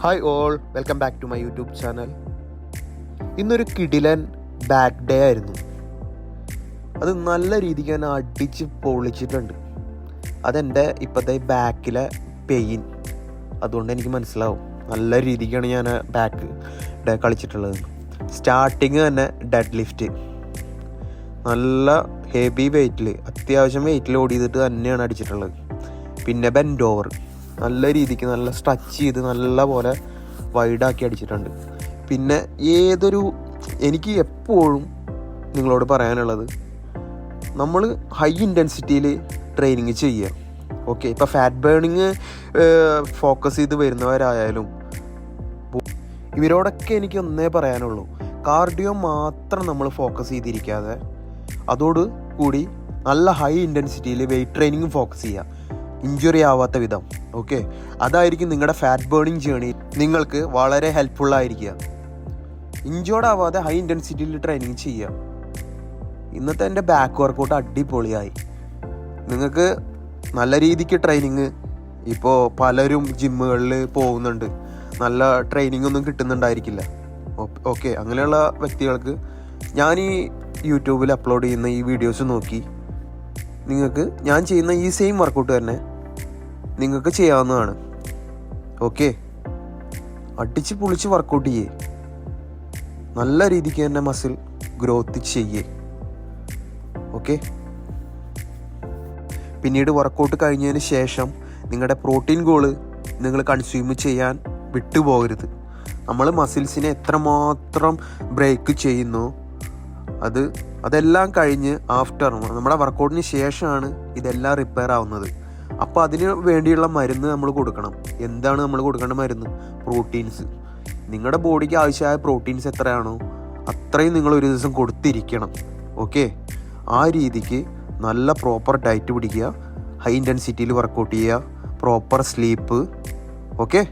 Hi all welcome back to my YouTube channel ഇന്നൊരു കിടിലൻ bad day ആയിരുന്നു. അത് നല്ല രീതിക്ക് ഞാൻ അടിച്ച് പൊളിച്ചിട്ടുണ്ട്. അതെന്റെ ഇപ്പോഴത്തെ ബാക്കിലെ പെയിൻ അതുകൊണ്ട് എനിക്ക് മനസ്സിലാവും. നല്ല രീതിക്കാണ് ഞാൻ ബാക്ക് ഡേ കളിച്ചിട്ടുള്ളത്. സ്റ്റാർട്ടിങ് തന്നെ ഡെഡ് ലിഫ്റ്റ് നല്ല ഹെവി വെയിറ്റിൽ അത്യാവശ്യം വെയിറ്റിൽ ഓടി ചെയ്തിട്ട് തന്നെയാണ് അടിച്ചിട്ടുള്ളത്. പിന്നെ ബെൻഡ് ഓവർ നല്ല രീതിക്ക് നല്ല സ്ട്രച്ച് ചെയ്ത് നല്ല പോലെ വൈഡാക്കി അടിച്ചിട്ടുണ്ട്. പിന്നെ ഏതൊരു എനിക്ക് എപ്പോഴും നിങ്ങളോട് പറയാനുള്ളത് നമ്മൾ ഹൈ ഇന്റൻസിറ്റിയിൽ ട്രെയിനിങ് ചെയ്യുക. ഓക്കെ ഇപ്പോൾ ഫാറ്റ് ബേണിങ് ഫോക്കസ് ചെയ്ത് വരുന്നവരായാലും ഇവരോടൊക്കെ എനിക്ക് ഒന്നേ പറയാനുള്ളൂ. കാർഡിയോ മാത്രം നമ്മൾ ഫോക്കസ് ചെയ്തിരിക്കാതെ അതോട് കൂടി നല്ല ഹൈ ഇന്റൻസിറ്റിയിൽ വെയിറ്റ് ട്രെയിനിങ് ഫോക്കസ് ചെയ്യുക. ഇഞ്ചുറി ആവാത്ത വിധം ഓക്കെ അതായിരിക്കും നിങ്ങളുടെ ഫാറ്റ് ബേണിംഗ് ജേണി നിങ്ങൾക്ക് വളരെ ഹെൽപ്ഫുൾ ആയിരിക്കുക. ഇഞ്ചോർഡ് ആവാതെ ഹൈ ഇന്റൻസിറ്റിയിൽ ട്രെയിനിങ് ചെയ്യുക. ഇന്നത്തെ എന്റെ ബാക്ക് വർക്കൗട്ട് അടിപൊളിയായി. നിങ്ങൾക്ക് നല്ല രീതിക്ക് ട്രെയിനിങ് ഇപ്പോൾ പലരും ജിമ്മുകളിൽ പോകുന്നുണ്ട്. നല്ല ട്രെയിനിങ് ഒന്നും കിട്ടുന്നുണ്ടായിരിക്കില്ല. ഓക്കെ അങ്ങനെയുള്ള വ്യക്തികൾക്ക് ഞാൻ ഈ യൂട്യൂബിൽ അപ്ലോഡ് ചെയ്യുന്ന ഈ വീഡിയോസ് നോക്കി. നിങ്ങൾക്ക് ഞാൻ ചെയ്യുന്ന ഈ സെയിം വർക്കൗട്ട് തന്നെ നിങ്ങൾക്ക് ചെയ്യാവുന്നതാണ്. ഓക്കെ അടിച്ച് പൊളിച്ച് വർക്കൗട്ട് ചെയ്യേ. നല്ല രീതിക്ക് തന്നെ മസിൽ ഗ്രോത്ത് ചെയ്യേ. ഓക്കെ പിന്നീട് വർക്കൗട്ട് കഴിഞ്ഞതിന് ശേഷം നിങ്ങളുടെ പ്രോട്ടീൻ ഗോൾ നിങ്ങൾ കൺസ്യൂം ചെയ്യാൻ വിട്ടുപോകരുത്. നമ്മൾ മസിൽസിനെ എത്രമാത്രം ബ്രേക്ക് ചെയ്യുന്നു അത് അതെല്ലാം കഴിഞ്ഞ് ആഫ്റ്റർ നമ്മുടെ വർക്കൗട്ടിന് ശേഷമാണ് ഇതെല്ലാം റിപ്പയർ ആവുന്നത്. അപ്പോൾ അതിന് വേണ്ടിയുള്ള മരുന്ന് നമ്മൾ കൊടുക്കണം. എന്താണ് നമ്മൾ കൊടുക്കേണ്ട മരുന്ന്? പ്രോട്ടീൻസ് നിങ്ങളുടെ ബോഡിക്ക് ആവശ്യമായ പ്രോട്ടീൻസ് എത്രയാണോ അത്രയും നിങ്ങൾ ഒരു ദിവസം കൊടുത്തിരിക്കണം. ഓക്കെ ആ രീതിക്ക് നല്ല പ്രോപ്പർ ഡയറ്റ് പിടിക്കുക. ഹൈ ഇന്റൻസിറ്റിയിൽ വർക്കൗട്ട് ചെയ്യുക. Proper sleep okay